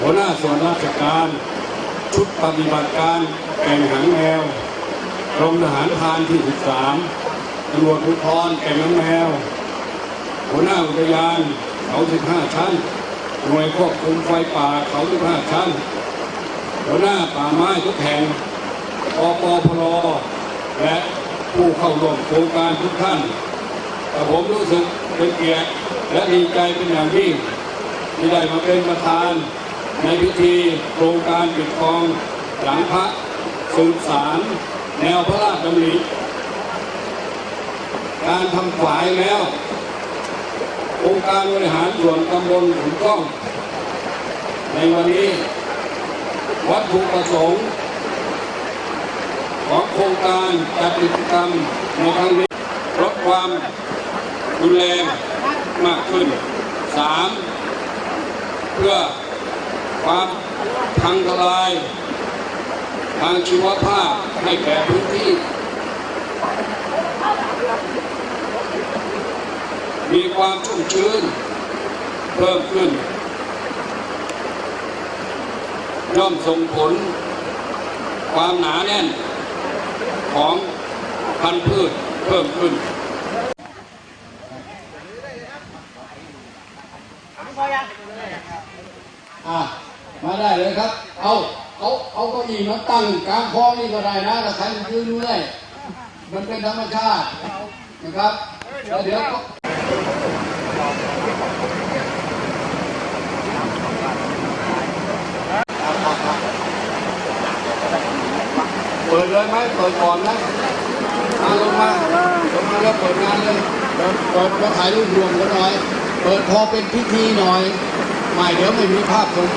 หัวหน้าส่วนราชการ ชุดปฏิบัติการแก่งหางแมวกรมทหารพรานที่ 13ตำรวจภูธรแก่งหางแมว หัวหน้าอุทยานเขา15 ชั้น หน่วยควบคุมไฟป่าเขา15 ชั้น หัวหน้าป่าไม้ทุกแห่งอปพลและผู้เข้าร่วมโครงการทุกท่านแต่ผมรู้สึกเป็นเกียรติและดีใจเป็นอย่างยิ่งที่ได้มาเป็นประธาน ในพิธีโครงการปิดทองหลังพระสืบสารแนวพระราชดำริการทำฝายแล้วองค์การบริหารส่วนตำบลขุนกล้อง ในวันนี้ วัตถุประสงค์ ของโครงการจัดกิจกรรมในครั้งนี้ลดความรุนแรงมากขึ้น 3. เพื่อ ความพังทลาย ทางชีวภาพให้แก่พื้นที่ มีความชุ่มชื้น เพิ่มขึ้น ย่อมส่งผล ความหนาแน่น ของพันธุ์พืชเพิ่มขึ้นอะ มาได้เลยครับ เอาเอาเอาก็ยีมาตั้งกลางคลองนี่ก็ได้นะถ้าใครยืนเมื่อยมันเป็นธรรมชาตินะครับแล้วเดี๋ยวก็เปิดเลยไหมเปิดก่อนนะมาลงมาลงมาแล้วเปิดงานเลยเปิดเปิดมาถ่ายรูปรวมกันหน่อย เปิดพอเป็นพิธีหน่อย ไม่เดี๋ยวไม่มีภาพผมจะ